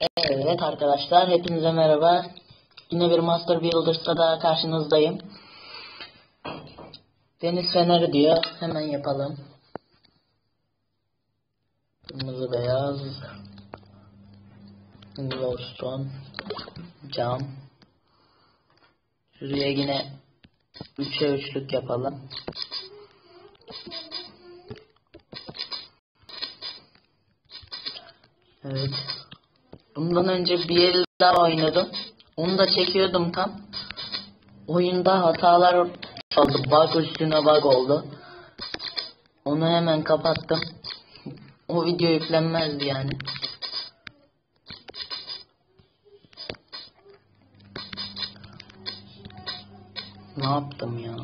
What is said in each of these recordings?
Evet arkadaşlar hepinize merhaba. Yine bir Master Builders'ta daha karşınızdayım. Deniz feneri diyor. Hemen yapalım. Kırmızı beyaz. Glowstone. Cam. Şuraya yine 3'e 3'lük yapalım. Evet. Bundan önce bir el oynadım. Onu da çekiyordum tam. Oyunda hatalar oldu. Bug üstüne bug oldu. Onu hemen kapattım. O video yüklenmezdi yani. Ne yaptım ya?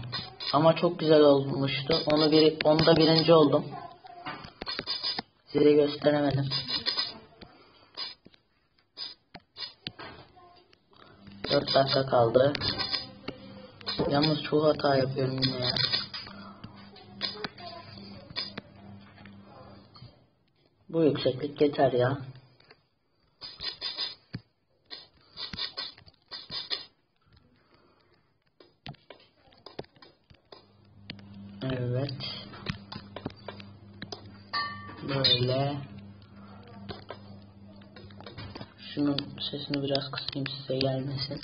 Ama çok güzel olmuştu. Onu bir, onda birinci oldum. Size gösteremedim. 4 dakika kaldı. Yalnız çok hata yapıyorum yine ya. Bu yükseklik yeter ya. Evet. Böyle. Şunun sesini biraz kısayım size gelmesin.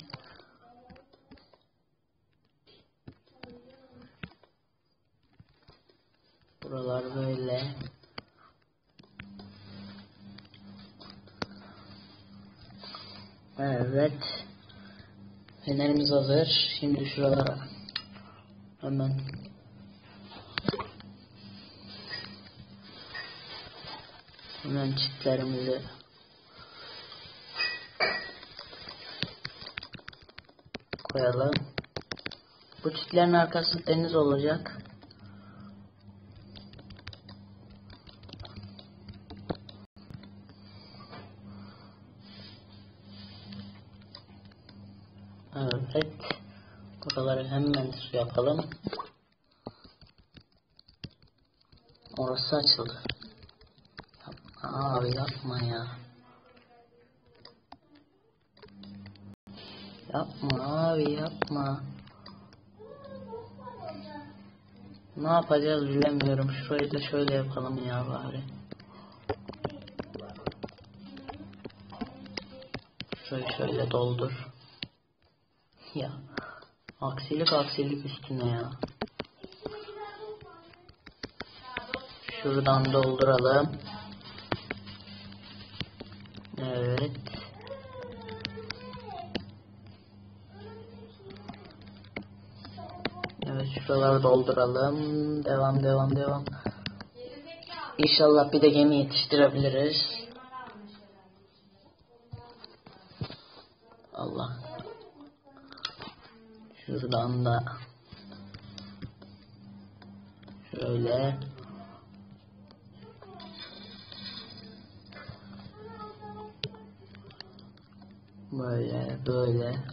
Buralar böyle. Evet. Fenerimiz hazır. Şimdi şuralara hemen hemen çiftlerimizi koyalım. Bu çitlerin arkası deniz olacak. Evet. Buraları hemen su yapalım. Orası açıldı. Abi yapma ya. Yapma abi yapma. Ne yapacağız bilemiyorum. Şurayı da şöyle yapalım ya bari. Şöyle şöyle doldur. Ya. Aksilik aksilik üstüne ya. Şuradan dolduralım. Evet. Şuraları dolduralım. Devam devam devam. İnşallah bir de gemi yetiştirebiliriz. Allah. Şuradan da şöyle böyle böyle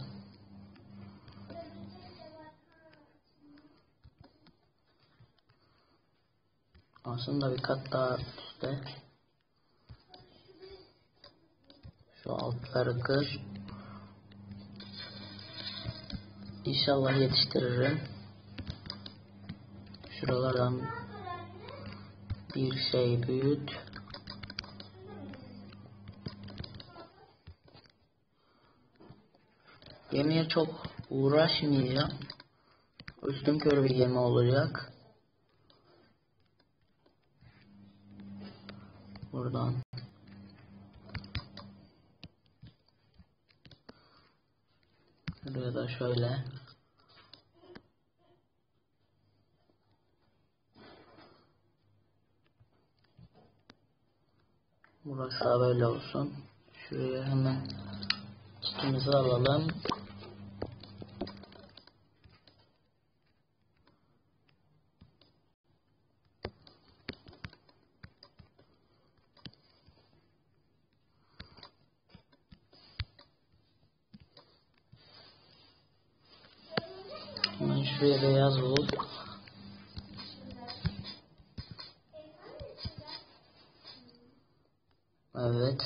aslında bir kat daha üstte şu altları kır İnşallah yetiştiririm. Şuralardan bir şey büyüt. Gemiye çok uğraşmayacağım. Üstün körü bir gemi olacak. Buradan Buraya da şöyle Burası da böyle olsun. Şuraya hemen çitimizi alalım. Hemen şuraya beyaz bul. Evet.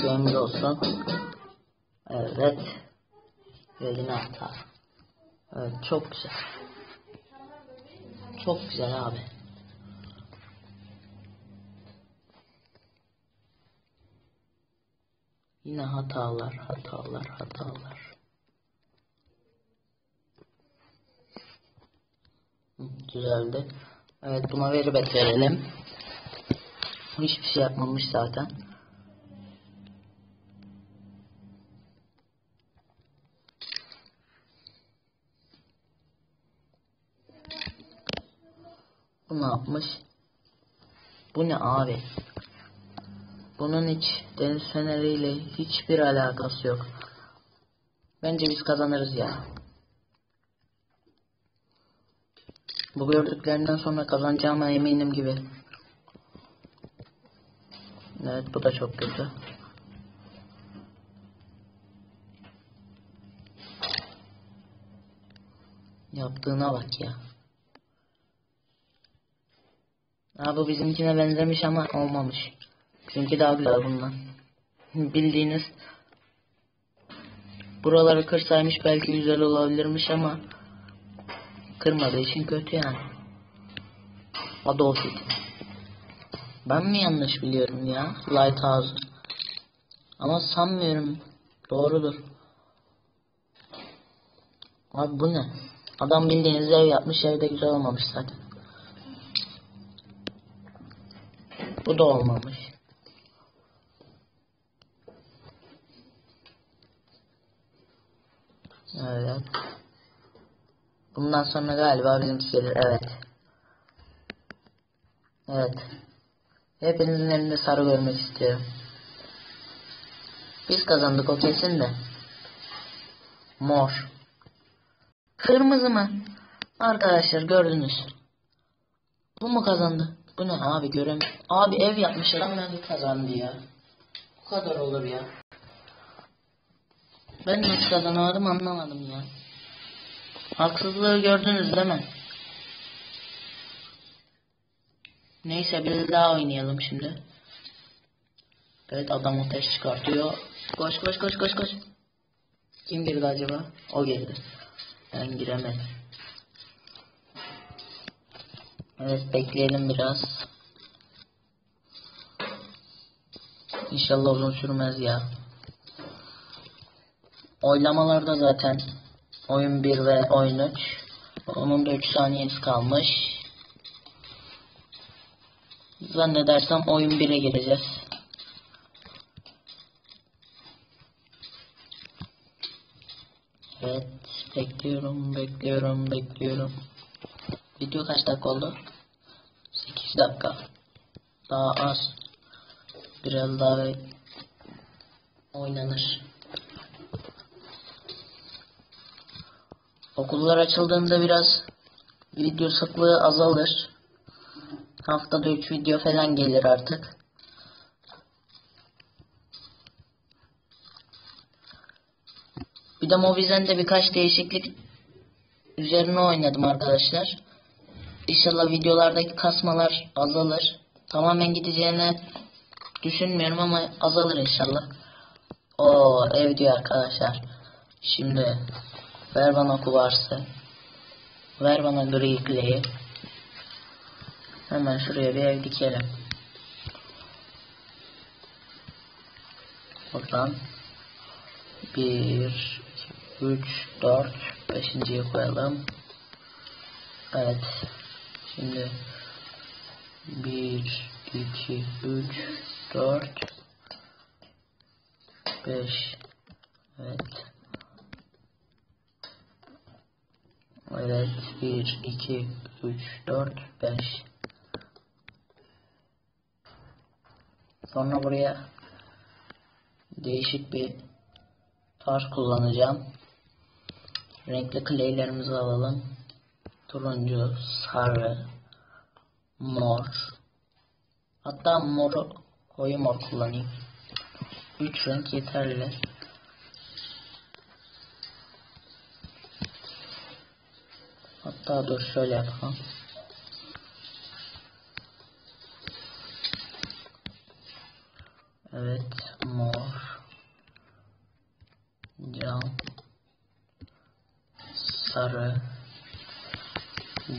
Şeyimiz olsun. Evet. Ve yine hata. Evet çok güzel. Çok güzel abi. Yine hatalar, hatalar, hatalar. Düzeldi. Evet buna veri bet verelim. Hiçbir şey yapmamış zaten. Bu ne yapmış? Bu ne abi? Bunun hiç deniz feneriyle hiçbir alakası yok. Bence biz kazanırız ya. Bu gördüklerimden sonra kazanacağıma eminim gibi. Evet bu da çok kötü. Yaptığına bak ya. Ha bu bizimkine benzemiş ama olmamış. Bizimki daha güzel bundan. Bildiğiniz buraları kırsaymış belki güzel olabilirmiş ama kırmadığı için kötü yani. Adolf Hitler. Ben mi yanlış biliyorum ya? Lighthouse. Ama sanmıyorum. Doğrudur. Abi bu ne? Adam bildiğiniz ev yapmış evde güzel olmamış zaten. Bu da olmamış. Evet. Bundan sonra galiba bizimki gelir. Evet. Evet. Hepinizin elinde sarı görmek istiyorum. Biz kazandık o kesin de. Mor. Kırmızı mı? Arkadaşlar gördünüz. Bu mu kazandı? Bu ne abi görem. Abi ev yapmış adam nasıl kazandı ya. Bu kadar olur ya. Ben nasıl kazanamadım anlamadım ya. Haksızlığı gördünüz değil mi? Neyse bir daha oynayalım şimdi. Evet adam ateş çıkartıyor. Koş koş koş koş koş. Kim girdi acaba? O girdi. Ben giremedim. Evet bekleyelim biraz. İnşallah uzun sürmez ya. Oylamalarda zaten oyun 1 ve oyun 3. Onun da 3 saniyesi kalmış. Zannedersem oyun 1'e gireceğiz. Evet bekliyorum bekliyorum bekliyorum. Video kaç dakika oldu? 8 dakika. Daha az. Biraz daha oynanır. Okullar açıldığında biraz video sıklığı azalır. Haftada 3 video falan gelir artık. Bir de Mobizen'de birkaç değişiklik üzerine oynadım arkadaşlar. İnşallah videolardaki kasmalar azalır. Tamamen gideceğini düşünmüyorum ama azalır inşallah. O ev diyor arkadaşlar. Şimdi ver bana kuvarsı. Ver bana gri clay. Hemen şuraya bir ev dikelim. Buradan 1 3 4 5.yi koyalım. Evet. Şimdi 1 2 3 4 5 Evet. Evet. 1 2 3 4 5 Sonra buraya değişik bir tarz kullanacağım. Renkli claylerimizi alalım. Turuncu, sarı, mor. Hatta moru koyu mor kullanayım. Üç renk yeterli. Daha doğrusu şöyle yapalım. Evet, mor. Cam. Sarı.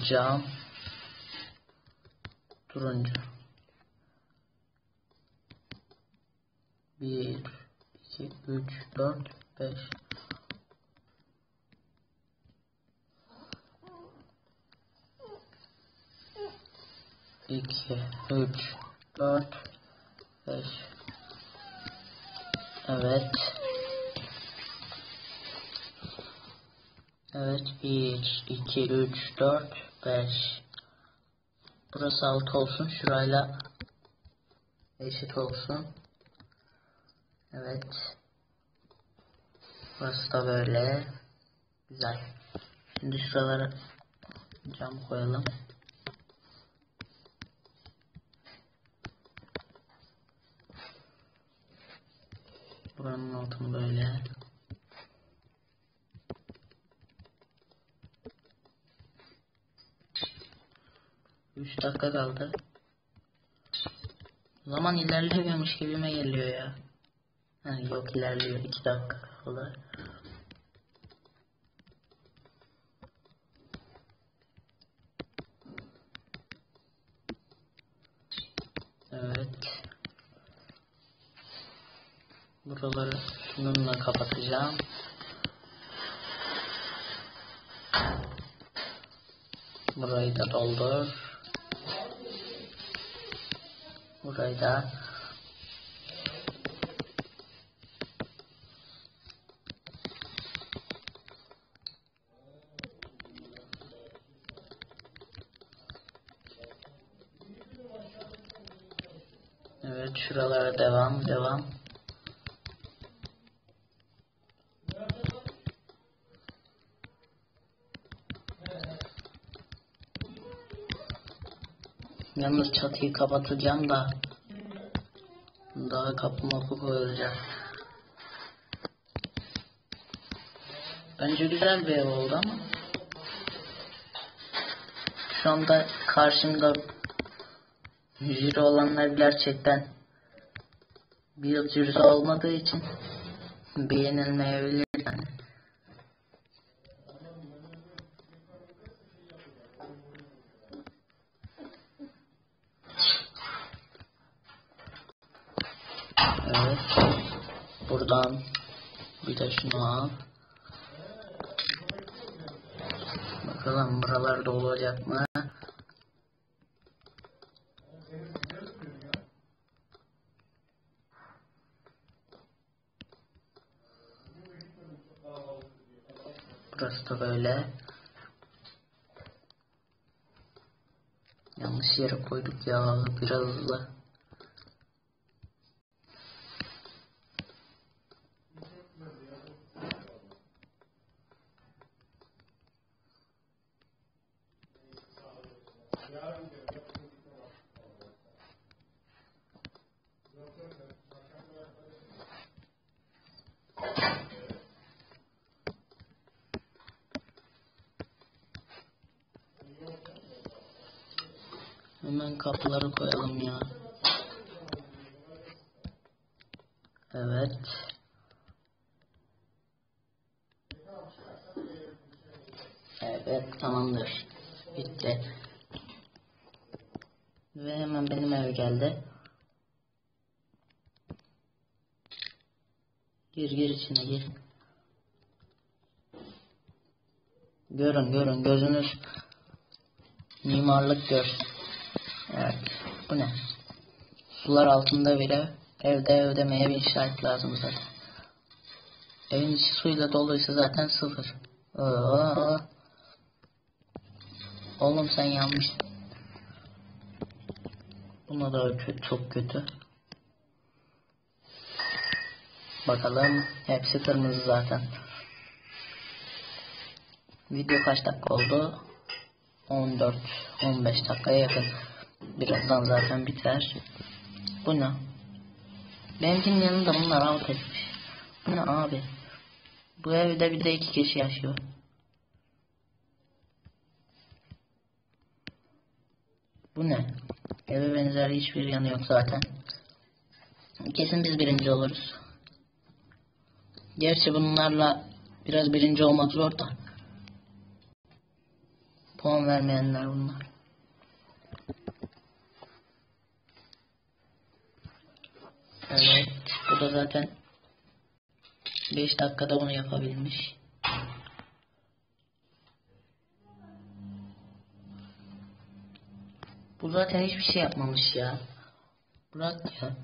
Cam. Turuncu. Bir iki üç dört beş. İki, üç, dört, beş. Evet. Evet, bir, iki, üç, dört, beş. Burası altı olsun, şurayla eşit olsun. Evet. Burası da böyle. Güzel. Şimdi şuralara cam koyalım. Buranın altını böyle. Üç dakika kaldı. Zaman ilerlemiyormuş gibime geliyor ya. Ha, yok ilerliyor. iki dakika kaldı. Evet. Buraları şununla kapatacağım. Burayı da doldur. Burayı da Evet şuralara devam devam. Yalnız çatıyı kapatacağım da daha kapı mapı koyulacak. Bence güzel bir ev oldu ama şu anda karşımda jüri olanlar gerçekten bir jürisi olmadığı için beğenilmeyebilir yani. Evet. Buradan bir de şunu al. Bakalım buralarda olacak mı? Burası da böyle. Yanlış yere koyduk ya biraz hızlı. Hemen kapıları koyalım ya. Evet. Evet tamamdır. Bitti. Ve hemen benim ev geldi. Gir gir içine gir. Görün görün gözünüz mimarlık gör. Ne? Sular altında bile evde evde meyve inşaat lazım zaten. Evin içi suyla doluysa zaten sıfır. Oo. Oğlum sen yanmış. Buna da kötü, çok kötü. Bakalım. Hepsi kırmızı zaten. Video kaç dakika oldu? 14-15 dakikaya yakın. Birazdan zaten biter. Bu ne? Benimkinin yanında bunlar alt etmiş. Bu ne abi? Bu evde bir de iki kişi yaşıyor. Bu ne? Eve benzer hiçbir yanı yok zaten. Kesin biz birinci oluruz. Gerçi bunlarla biraz birinci olmak zor da. Puan vermeyenler bunlar. Evet. Bu da zaten 5 dakikada bunu yapabilmiş. Bu zaten hiçbir şey yapmamış ya. Bırak ya.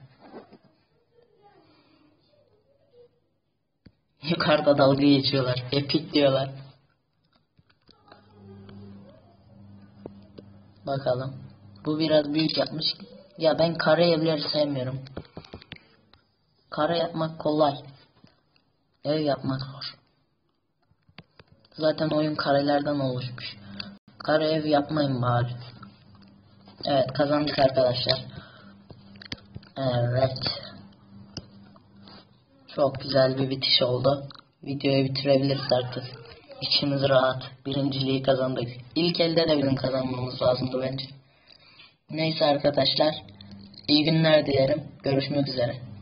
Yukarıda dalga geçiyorlar. Epik diyorlar. Bakalım. Bu biraz büyük yapmış. Ya ben kare evleri sevmiyorum. Kare yapmak kolay. Ev yapmak zor. Zaten oyun karelerden oluşmuş. Kare ev yapmayın bari. Evet kazandık arkadaşlar. Evet. Çok güzel bir bitiş oldu. Videoyu bitirebiliriz artık. İçimiz rahat. Birinciliği kazandık. İlk elde de bizim kazanmamız lazımdı bence. Neyse arkadaşlar. İyi günler dilerim. Görüşmek üzere.